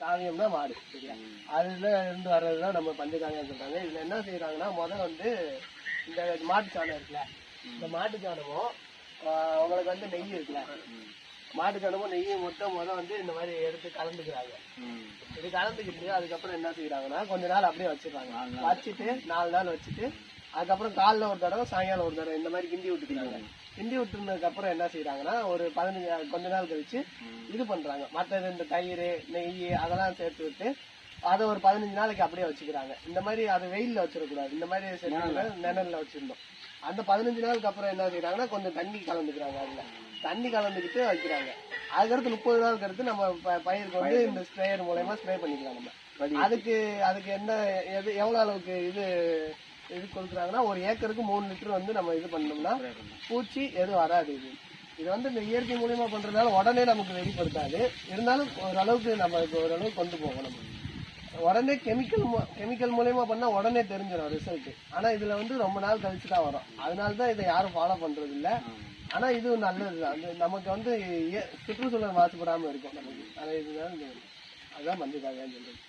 காவியம்னா மாடு சரியா? அதுல இருந்து வர்றதுதான் நம்ம பஞ்சகாவியம் சொல்றாங்க. இதுல என்ன செய்யறாங்கன்னா முதல்ல வந்து இந்த மாட்டு சாணம் இருக்குல்ல இந்த மாட்டு சாணமும் ஆஹ் உங்களுக்கு வந்து நெய் இருக்குல்ல மாட்டு சாணமும் நெய்யும் மட்டும் முதல் வந்து இந்த மாதிரி எடுத்து கலந்துக்கிறாங்க. இது கலந்துக்கிட்டு அதுக்கப்புறம் என்ன செய்யறாங்கன்னா கொஞ்ச நாள் அப்படியே வச்சிடுறாங்க வச்சுட்டு நாலு நாள் வச்சுட்டு அதுக்கப்புறம் காலைல ஒரு தடவை சாயங்காலம் ஒரு தடவை இந்த மாதிரி கிண்டி விட்டுக்கிறாங்க கிண்டி விட்டுனதுக்கு அப்புறம் என்ன செய்யறாங்கன்னா ஒரு பதினஞ்சு கொஞ்ச நாள் கழிச்சு இது பண்றாங்க. மற்றது இந்த தயிர் நெய் அதெல்லாம் சேர்த்து விட்டு அதை ஒரு பதினஞ்சு நாளைக்கு அப்படியே வச்சுக்கிறாங்க. இந்த மாதிரி அதை வெயில்ல வச்சிடக்கூடாது. இந்த மாதிரி நிழல்ல வச்சிருந்தோம் அந்த பதினஞ்சு நாளுக்கு அப்புறம் என்ன செய்யறாங்கன்னா கொஞ்சம் தண்ணி கலந்துக்கிறாங்க அதுல. தண்ணி கலந்துக்கிட்டு வைக்கிறாங்க. அதுக்கடுத்து முப்பது நாளுக்கு அடுத்து நம்ம பயிருக்கு வந்து இந்த ஸ்ப்ரேயர் மூலயமா ஸ்ப்ரே பண்ணிக்கலாம் நம்ம. அதுக்கு அதுக்கு என்ன எது எவ்வளவு அளவுக்கு இது இது கொடுக்குறாங்கன்னா ஒரு ஏக்கருக்கு மூணு லிட்டர் வந்து நம்ம இது பண்ணோம்னா பூச்சி எதுவும் வராது இது. இது வந்து இந்த இயற்கை மூலியமா பண்றதுனால உடனே நமக்கு வெளிப்படுத்தாது. இருந்தாலும் ஓரளவுக்கு நம்ம ஓரளவுக்கு கொண்டு நம்ம உடனே கெமிக்கல் கெமிக்கல் மூலயமா பண்ணா உடனே தெரிஞ்சிடும் ரிசல்ட் ஆனா இதுல வந்து ரொம்ப நாள் கழிச்சு தான் வரும். அதனால தான் இதை யாரும் ஃபாலோ பண்றது இல்ல ஆனா இது நல்லதுதான் இது நமக்கு வந்து சுற்றுச்சூழல் மாசுபடாம இருக்கும். நமக்கு ஆனா இதுதான் அதுதான் மஞ்சள் காவியான்னு சொல்றது.